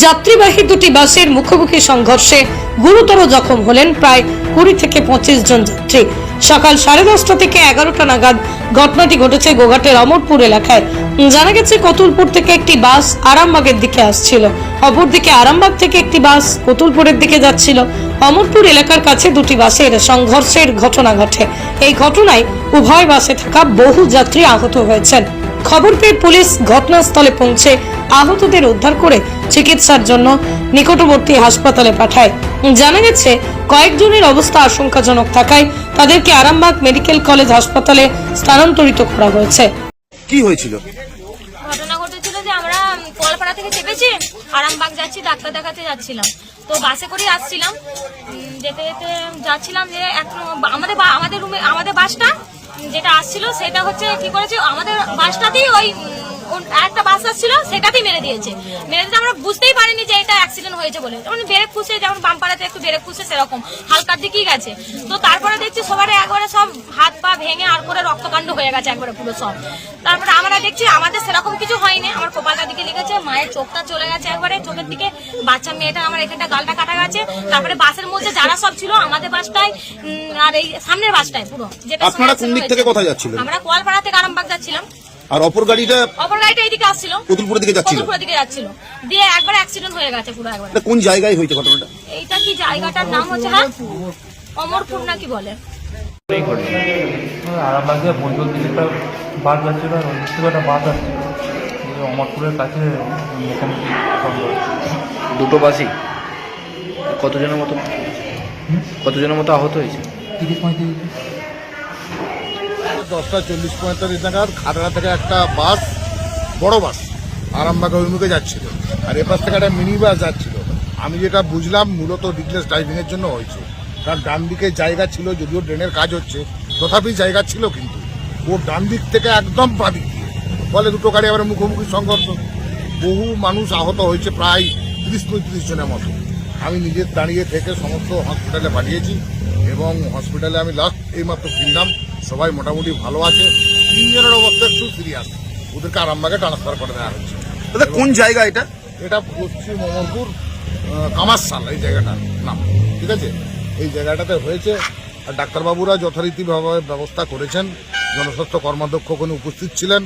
যাত্রীবাহী দুটি বাসের মুখোমুখি সংঘর্ষে গুরুতর জখম হলেন প্রায় কুড়ি থেকে পঁচিশ জন যাত্রী। সকাল সাড়ে দশটা থেকে এগারোটা নাগাদ ঘটনাটি ঘটেছে গোঘাটের অমরপুর এলাকায়। জানা গেছে, কতুলপুর থেকে একটি বাস আরামবাগের দিকে আসছিল। অপরদিকে আরামবাগ থেকে একটি বাস কতুলপুরের দিকে যাচ্ছিল। অমরপুর এলাকার কাছে দুটি বাসের সংঘর্ষের ঘটনা ঘটে। এই ঘটনায় উভয় বাসে থাকা বহু যাত্রী আহত হয়েছেন। খবর পেয়ে পুলিশ ঘটনাস্থলে পৌঁছে আহতদের উদ্ধার করে চিকিৎসার জন্য নিকটবর্তী হাসপাতালে পাঠায়। জানা গেছে কয়েকজনের অবস্থা আশঙ্কাজনক থাকায় তাদেরকে আরামবাগ মেডিকেল কলেজ হাসপাতালে স্থানান্তরিত করা হয়েছে। কি হয়েছিল? ঘটনা ঘটেছিল যে আমরা কলপাড়া থেকে চেপেছি আরামবাগ যাচ্ছি ডাক্তার দেখাতে যাচ্ছিলাম। তো বাসে করে আসছিলাম। যেতে যেতে যাচ্ছিলাম যে আমাদের বা- আমাদের রুমে আমাদের বাসটা যেটা আসছিল সেটা হচ্ছে কি করেছে আমাদের বাসটাতেই ওই আরেকটা বাস আসছিল সেটাতেই মেরে দিয়েছে। মেরে দিতে আমরা বুঝতেই পারিনি যে এটা অ্যাক্সিডেন্ট হয়েছে বলে। যেমন ব্রেক ফুসে যেমন বাম্পারাতে একটু ব্রেক ফুসে সেরকম। হালকার দিকেই গেছে। তো তারপরে দেখছি সবার একবারে সব হাত পা ভেঙে আর করে রক্তকাণ্ড হয়ে গেছে একবারে পুরো সব। তারপরে আমরা দেখছি আমাদের সেরকম কিছু হয়নি। আমার কপালটার দিকে লেগেছে মায়ের চোখটা চলে গেছে একবারে চোখের দিকে। বাচ্চা মেয়েটা আমার এখানটা গালটা কাটা গেছে। তারপরে বাসের মধ্যে যারা সব ছিল আমাদের বাসটায় আর এই সামনের বাসটায় পুরো। যেটা আপনারা কোন দিক থেকে কোথায় যাচ্ছিলেন? আমরা কোয়ালপাড়া থেকে আরামবাগ যাচ্ছিলাম আর অপর গাড়িটা অপর গাড়িটা এইদিকে আসছিল। কতুলপুরের দিকে যাচ্ছিল? কতুলপুরের দিকে যাচ্ছিল। দিয়ে একবার অ্যাক্সিডেন্ট হয়ে গেছে পুরো একবার। কোন জায়গায় হয়েছে ঘটনাটা? এইটা কি জায়গাটার নাম হচ্ছে না অমরপুর নাকি বলে? আরামবাগ দিয়ে বৈদ্যুত দিকে একটা বাস যাচ্ছিল আর ওই থেকে একটা বাস আসছিল। অমরপুরের কাছে মুখোমুখি দুটো বাসই? কতজনের মতো? কতজনের মতো আহত হয়েছে? তিরিশ পঁয়ত্রিশ দশটা চল্লিশ পঁয়তাল্লিশ নাগাদ খাতড়া থেকে একটা বাস, বড় বাস, আরামবাগ অভিমুখে যাচ্ছিল। আর এপাশ থেকে একটা মিনি বাস যাচ্ছিল। আমি যেটা বুঝলাম, মূলত ডিগলেস ড্রাইভিংয়ের জন্য হয়েছে। কারণ ডান দিকে জায়গা ছিল, যদিও ড্রেনের কাজ হচ্ছে, তথাপি জায়গা ছিল কিন্তু। ও ডান দিক থেকে একদম বাঁ দিক দিয়ে। ফলে দুটো গাড়ি আবার মুখোমুখি সংঘর্ষ। বহু মানুষ আহত হয়েছে প্রায় তিরিশ পঁয়ত্রিশ জনের মতো। আমি নিজের দাঁড়িয়ে থেকে সমস্ত হসপিটালে পাঠিয়েছি এবং হসপিটালে আমি লাস্ট এইমাত্র ফিরলাম। সবাই মোটামুটি ভালো আছে। তিনজনের অবস্থা একটু সিরিয়াস ওদেরকে আরামবাগে ট্রান্সফার করে দেওয়া হচ্ছে। দাদা কোন জায়গা এটা? এটা পশ্চিম অমরপুর আহ, কামারশাল এই জায়গাটার নাম। ঠিক আছে? এই জায়গাটাতে হয়েছে। আর ডাক্তারবাবুরা যথারীতিভাবে ব্যবস্থা করেছেন। জনস্বাস্থ্য কর্মাধ্যক্ষ ওখানে উপস্থিত ছিলেন।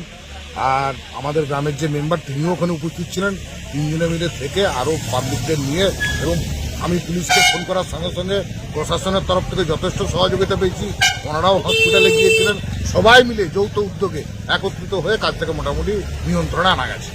আর আমাদের গ্রামের যে মেম্বার তিনিও ওখানে উপস্থিত ছিলেন। তিনজনে মিলে থেকে আরও পাবলিকদের নিয়ে এবং আমি পুলিশকে ফোন করার সঙ্গে সঙ্গে প্রশাসনের তরফ থেকে যথেষ্ট সহযোগিতা পেয়েছি। ওনারাও হসপিটালে গিয়েছিলেন। সবাই মিলে যৌথ উদ্যোগে একত্রিত হয়ে কাজ থেকে মোটামুটি নিয়ন্ত্রণে আনা গেছে।